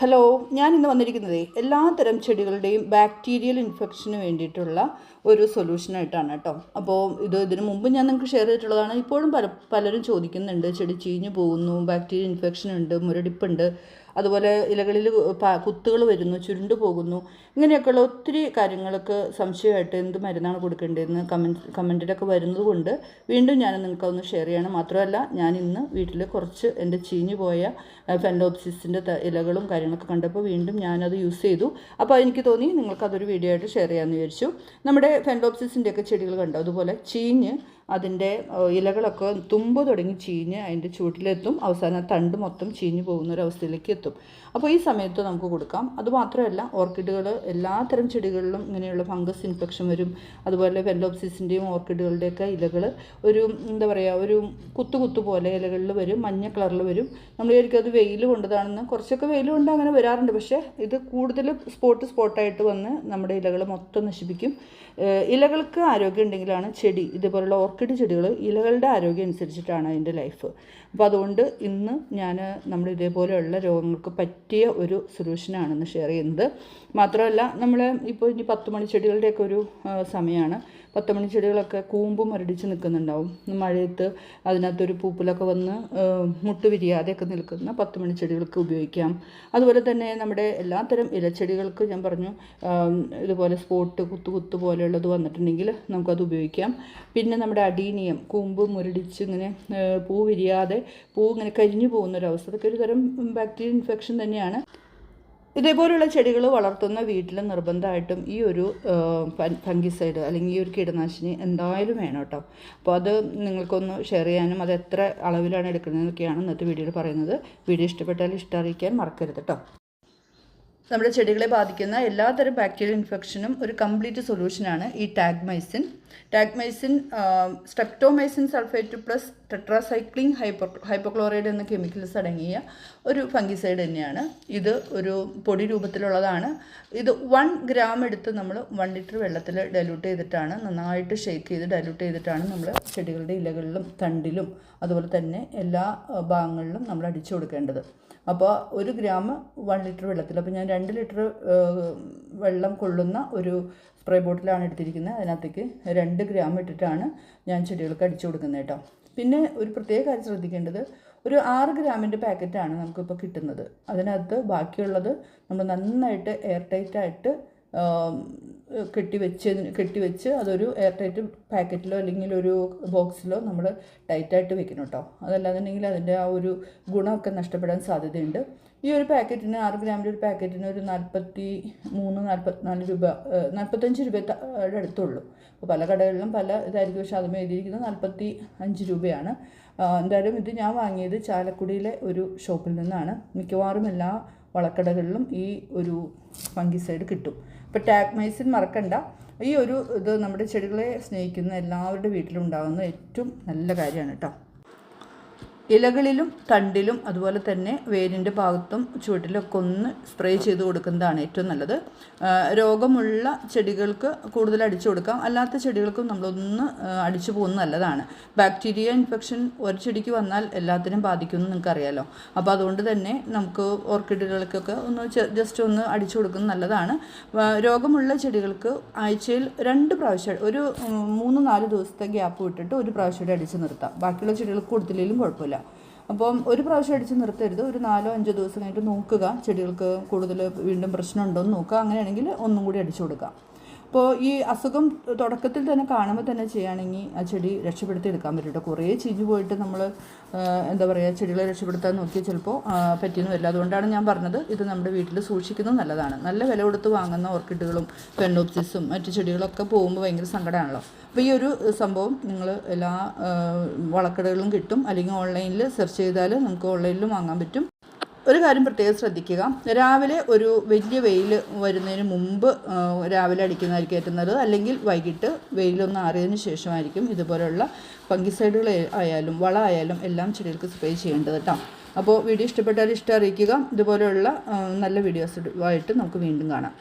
Hello ഞാൻ ഇന്ന് വന്നിരിക്കുന്നത് എല്ലാത്തരം തരം ചെടികളുടെയും ബാക്ടീരിയൽ ഇൻഫെക്ഷന് വേണ്ടിയിട്ടുള്ള ഒരു സൊല്യൂഷനായിട്ടാണ് കേട്ടോ. അപ്പോൾ ഇത് ഇതിനു മുമ്പ് ഞാൻ നിങ്ങൾക്ക് ഷെയർ ചെയ്തിട്ടുള്ളതാണ്. ഇപ്പോഴും പല പലരും ചോദിക്കുന്നുണ്ട് ചെടി ചീഞ്ഞു പോകുന്നു ബാക്ടീരിയൽ ഇൻഫെക്ഷൻ ഉണ്ട് മുരടിപ്പുണ്ട്. അതുപോലെ ഇലകളിൽ കുത്തുകൾ വരുന്നു ചുരുണ്ടു പോകുന്നു. ഇങ്ങനെയൊക്കെയുള്ള ഒത്തിരി കാര്യങ്ങൾക്ക് സംശയമായിട്ട് എന്ത് മരുന്നാണ് കൊടുക്കേണ്ടതെന്ന് കമന്റ് കമന്റിലൊക്കെ വരുന്നത് കൊണ്ട് വീണ്ടും ഞാൻ നിങ്ങൾക്കൊന്ന് ഷെയർ ചെയ്യണം. മാത്രമല്ല ഞാൻ ഇന്ന് വീട്ടിൽ കുറച്ച് എന്റെ ചീഞ്ഞു പോയ ഫെൻഡോപ്സിസിന്റെ ഇലകളും കാര്യങ്ങളൊക്കെ കണ്ടപ്പോൾ വീണ്ടും ഞാനത് യൂസ് ചെയ്തു. അപ്പോൾ എനിക്ക് തോന്നി നിങ്ങൾക്കതൊരു വീഡിയോ ആയിട്ട് ഷെയർ ചെയ്യാമെന്ന് വിചാരിച്ചു. നമ്മുടെ ഫെൻഡോപ്സിസിന്റെയൊക്കെ ചെടികൾ കണ്ടു? അതുപോലെ ചീഞ്ഞ് അതിന്റെ ഇലകളൊക്കെ തുമ്പ് തുടങ്ങി ചീഞ്ഞ് അതിന്റെ ചൂട്ടിലെത്തും അവസാനം തണ്ട് മൊത്തം ചീഞ്ഞ് പോകുന്ന ഒരു അവസ്ഥയിലേക്ക് എത്തും അപ്പോൾ ഈ സമയത്ത് നമുക്ക് കൊടുക്കാം. അതുമാത്രമല്ല ഓർക്കിഡുകൾ എല്ലാത്തരം ചെടികളിലും ഇങ്ങനെയുള്ള ഫംഗസ് ഇൻഫെക്ഷൻ വരും. അതുപോലെ വെല്ലോപ്സിസിന്റെയും ഓർക്കിഡുകളുടെയൊക്കെ ഇലകൾ ഒരു എന്താ പറയുക ഒരു കുത്തു കുത്തു പോലെ ഇലകളിൽ വരും മഞ്ഞ കളറിൽ വരും. നമ്മൾ വിചാരിക്കും അത് വെയിൽ കൊണ്ടതാണെന്ന്. കുറച്ചൊക്കെ വെയിൽ കൊണ്ട് അങ്ങനെ വരാറുണ്ട്. പക്ഷേ ഇത് കൂടുതൽ സ്പോട്ട് സ്പോട്ടായിട്ട് വന്ന് നമ്മുടെ ഇലകൾ മൊത്തം നശിപ്പിക്കും. ഇലകൾക്ക് ആരോഗ്യം ഉണ്ടെങ്കിലാണ് ചെടി ഇതുപോലുള്ള ഓർക്കിഡ് ചെടികൾ ഇലകളുടെ ആരോഗ്യം അനുസരിച്ചിട്ടാണ് അതിന്റെ ലൈഫ്. അപ്പോൾ അതുകൊണ്ട് ഇന്ന് ഞാൻ നമ്മൾ ഇതേപോലെയുള്ള രോഗങ്ങൾക്ക് പറ്റിയ ഒരു സൊല്യൂഷനാണെന്ന് ഷെയർ ചെയ്യുന്നത്. മാത്രമല്ല നമ്മൾ ഇപ്പോൾ ഇനി പത്ത് മണി ചെടികളുടെയൊക്കെ ഒരു സമയമാണ് പത്ത് മണി ചെടികളൊക്കെ കൂമ്പ് മരടിച്ച് നിൽക്കുന്നുണ്ടാവും. മഴയത്ത് അതിനകത്തൊരു പൂപ്പിലൊക്കെ വന്ന് മുട്ട് വിരിയാതെയൊക്കെ നിൽക്കുന്ന പത്ത് മണി ചെടികൾക്ക് ഉപയോഗിക്കാം. അതുപോലെ തന്നെ നമ്മുടെ എല്ലാത്തരം ഇലച്ചെടികൾക്ക് ഞാൻ പറഞ്ഞു ഇതുപോലെ സ്പോട്ട് കുത്തു കുത്തു പോലെയുള്ളത് വന്നിട്ടുണ്ടെങ്കിൽ നമുക്കത് ഉപയോഗിക്കാം. പിന്നെ നമ്മുടെ അടീനിയം കൂമ്പ് മുരടിച്ച് ഇങ്ങനെ പൂ വിരിയാതെ പൂ ഇങ്ങനെ കരിഞ്ഞു പോകുന്നൊരവസ്ഥ. അതൊക്കെ ഒരു തരം ബാക്ടീരിയൽ ഇൻഫെക്ഷൻ തന്നെയാണ്. ഇതേപോലുള്ള ചെടികൾ വളർത്തുന്ന വീട്ടിൽ നിർബന്ധമായിട്ടും ഈ ഒരു ഫംഗിസൈഡ് അല്ലെങ്കിൽ ഈ ഒരു കീടനാശിനി എന്തായാലും വേണം കേട്ടോ. അപ്പോൾ അത് നിങ്ങൾക്കൊന്ന് ഷെയർ ചെയ്യാനും അത് എത്ര അളവിലാണ് എടുക്കുന്നതെന്നൊക്കെയാണ് ഇന്നത്തെ വീഡിയോയിൽ പറയുന്നത്. വീഡിയോ ഇഷ്ടപ്പെട്ടാൽ ഇഷ്ടം അറിയിക്കാൻ മറക്കരുത് കേട്ടോ. നമ്മുടെ ചെടികളെ ബാധിക്കുന്ന എല്ലാതരം ബാക്ടീരിയൽ ഇൻഫെക്ഷനും ഒരു കംപ്ലീറ്റ് സൊല്യൂഷനാണ് ഈ Tagmycin Tagmycin streptomycin sulphate plus tetracycline hypo hypochloride എന്ന കെമിക്കൽസ് അടങ്ങിയ ഒരു ഫംഗിസൈഡ് തന്നെയാണ്. ഇത് ഒരു പൊടി രൂപത്തിലുള്ളതാണ്. ഇത് വൺ ഗ്രാം എടുത്ത് നമ്മൾ വൺ ലിറ്റർ വെള്ളത്തിൽ ഡൈല്യൂട്ട് ചെയ്തിട്ടാണ് നന്നായിട്ട് ഷേക്ക് ചെയ്ത് ഡൈല്യൂട്ട് ചെയ്തിട്ടാണ് നമ്മൾ ചെടികളുടെ ഇലകളിലും തണ്ടിലും അതുപോലെ തന്നെ എല്ലാ ഭാഗങ്ങളിലും നമ്മൾ അടിച്ചു കൊടുക്കേണ്ടത്. അപ്പോൾ ഒരു ഗ്രാം വൺ ലിറ്റർ വെള്ളത്തിൽ അപ്പോൾ ഞാൻ രണ്ട് ലിറ്റർ വെള്ളം കൊള്ളുന്ന ഒരു സ്പ്രേ ബോട്ടിലാണ് എടുത്തിരിക്കുന്നത്. അതിനകത്തേക്ക് രണ്ട് ഗ്രാം ഇട്ടിട്ടാണ് ഞാൻ ചെടികൾക്ക് അടിച്ചു കൊടുക്കുന്നത് കേട്ടോ. പിന്നെ ഒരു പ്രത്യേക കാര്യം ശ്രദ്ധിക്കേണ്ടത് ഒരു ആറ് ഗ്രാമിന്റെ പാക്കറ്റാണ് നമുക്കിപ്പോൾ കിട്ടുന്നത്. അതിനകത്ത് ബാക്കിയുള്ളത് നമ്മൾ നന്നായിട്ട് എയർ ടൈറ്റായിട്ട് കെട്ടിവെച്ച് കെട്ടിവെച്ച് അതൊരു എയർ ടൈറ്റ് പാക്കറ്റിലോ അല്ലെങ്കിൽ ഒരു ബോക്സിലോ നമ്മൾ ടൈറ്റായിട്ട് വെക്കണം കേട്ടോ. അതല്ലാന്നുണ്ടെങ്കിൽ അതിന്റെ ആ ഒരു ഗുണമൊക്കെ നഷ്ടപ്പെടാൻ സാധ്യതയുണ്ട്. ഈ ഒരു പാക്കറ്റിന് ആറ് ഗ്രാമിന്റെ ഒരു പാക്കറ്റിന് ഒരു നാൽപ്പത്തി മൂന്ന് നാൽപ്പത്തിനാല് രൂപ നാൽപ്പത്തഞ്ച് രൂപയുടെ അടുത്തുള്ളൂ. അപ്പോൾ പല കടകളിലും പല ഇതായിരിക്കും. പക്ഷേ അതും എഴുതിയിരിക്കുന്നത് നാൽപ്പത്തി അഞ്ച് രൂപയാണ്. എന്തായാലും ഇത് ഞാൻ വാങ്ങിയത് ചാലക്കുടിയിലെ ഒരു ഷോപ്പിൽ നിന്നാണ്. മിക്കവാറും എല്ലാ വളക്കടകളിലും ഈ ഒരു ഫംഗിസൈഡ് കിട്ടും. ഇപ്പോൾ ടാഗ്മൈസിൻ മറക്കണ്ട. ഈ ഒരു ഇത് നമ്മുടെ ചെടികളെ സ്നേഹിക്കുന്ന എല്ലാവരുടെ വീട്ടിലും ഉണ്ടാകുന്ന ഏറ്റവും നല്ല കാര്യമാണ് കേട്ടോ. ഇലകളിലും തണ്ടിലും അതുപോലെ തന്നെ വേരിന്റെ ഭാഗത്തും ചുവട്ടിലൊക്കെ ഒന്ന് സ്പ്രേ ചെയ്ത് കൊടുക്കുന്നതാണ് ഏറ്റവും നല്ലത്. രോഗമുള്ള ചെടികൾക്ക് കൂടുതൽ അടിച്ചു കൊടുക്കാം. അല്ലാത്ത ചെടികൾക്കും നമ്മളൊന്ന് അടിച്ചു പോകുന്നത് നല്ലതാണ്. ബാക്ടീരിയ ഇൻഫെക്ഷൻ ഒരു ചെടിക്ക് വന്നാൽ എല്ലാത്തിനും ബാധിക്കുമെന്ന് നിങ്ങൾക്കറിയാലോ. അപ്പോൾ അതുകൊണ്ട് തന്നെ നമുക്ക് ഓർക്കിഡുകൾക്കൊക്കെ ഒന്ന് ജസ്റ്റ് ഒന്ന് അടിച്ചു കൊടുക്കുന്നത് നല്ലതാണ്. രോഗമുള്ള ചെടികൾക്ക് ആഴ്ചയിൽ രണ്ട് പ്രാവശ്യം ഒരു മൂന്ന് നാല് ദിവസത്തെ ഗ്യാപ്പ് വിട്ടിട്ട് ഒരു പ്രാവശ്യം അടിച്ച് നിർത്താം. ബാക്കിയുള്ള ചെടികൾക്ക് കൊടുത്തില്ലെങ്കിലും കുഴപ്പമില്ല. അപ്പം ഒരു പ്രാവശ്യം അടിച്ച് നിർത്തരുത്. ഒരു നാലോ അഞ്ചോ ദിവസം കഴിഞ്ഞിട്ട് നോക്കുക. ചെടികൾക്ക് കൂടുതൽ വീണ്ടും പ്രശ്നമുണ്ടോ എന്ന് നോക്കുക. അങ്ങനെയാണെങ്കിൽ ഒന്നും കൂടി അടിച്ചു കൊടുക്കാം അപ്പോൾ ഈ അസുഖം തുടക്കത്തിൽ തന്നെ കാണുമ്പോൾ തന്നെ ചെയ്യുകയാണെങ്കിൽ ആ ചെടി രക്ഷപ്പെടുത്തി എടുക്കാൻ പറ്റും കേട്ടോ കുറേ ചീഞ്ഞു പോയിട്ട് നമ്മൾ എന്താ പറയുക ചെടികളെ രക്ഷപ്പെടുത്താൻ നോക്കിയാൽ ചിലപ്പോൾ പറ്റിയെന്ന് വരില്ല. അതുകൊണ്ടാണ് ഞാൻ പറഞ്ഞത് ഇത് നമ്മുടെ വീട്ടിൽ സൂക്ഷിക്കുന്നത് നല്ലതാണ്. നല്ല വില കൊടുത്ത് വാങ്ങുന്ന ഓർക്കിഡുകളും പെണ്ണോപ്സിസും മറ്റു ചെടികളൊക്കെ പോകുമ്പോൾ ഭയങ്കര സങ്കടമാണല്ലോ അപ്പോൾ ഈ ഒരു സംഭവം നിങ്ങൾ എല്ലാ വളക്കടകളിലും കിട്ടും. അല്ലെങ്കിൽ ഓൺലൈനിൽ സെർച്ച് ചെയ്താൽ നമുക്ക് ഓൺലൈനിലും വാങ്ങാൻ പറ്റും. ഒരു കാര്യം പ്രത്യേകം ശ്രദ്ധിക്കുക. രാവിലെ ഒരു വലിയ വെയിൽ വരുന്നതിന് മുമ്പ് രാവിലെ അടിക്കുന്നതായിരിക്കും ഏറ്റവും നല്ലത് അല്ലെങ്കിൽ വൈകിട്ട് വെയിലൊന്ന് ആറിയതിന് ശേഷമായിരിക്കും ഇതുപോലുള്ള ഫംഗിസൈഡുകൾ ആയാലും വള ആയാലും എല്ലാം ചെടികൾക്ക് സ്പ്രേ ചെയ്യേണ്ടത് കേട്ടോ അപ്പോൾ വീഡിയോ ഇഷ്ടപ്പെട്ടാൽ ഇഷ്ടം അറിയിക്കുക. ഇതുപോലെയുള്ള നല്ല വീഡിയോസുമായിട്ട് നമുക്ക് വീണ്ടും കാണാം.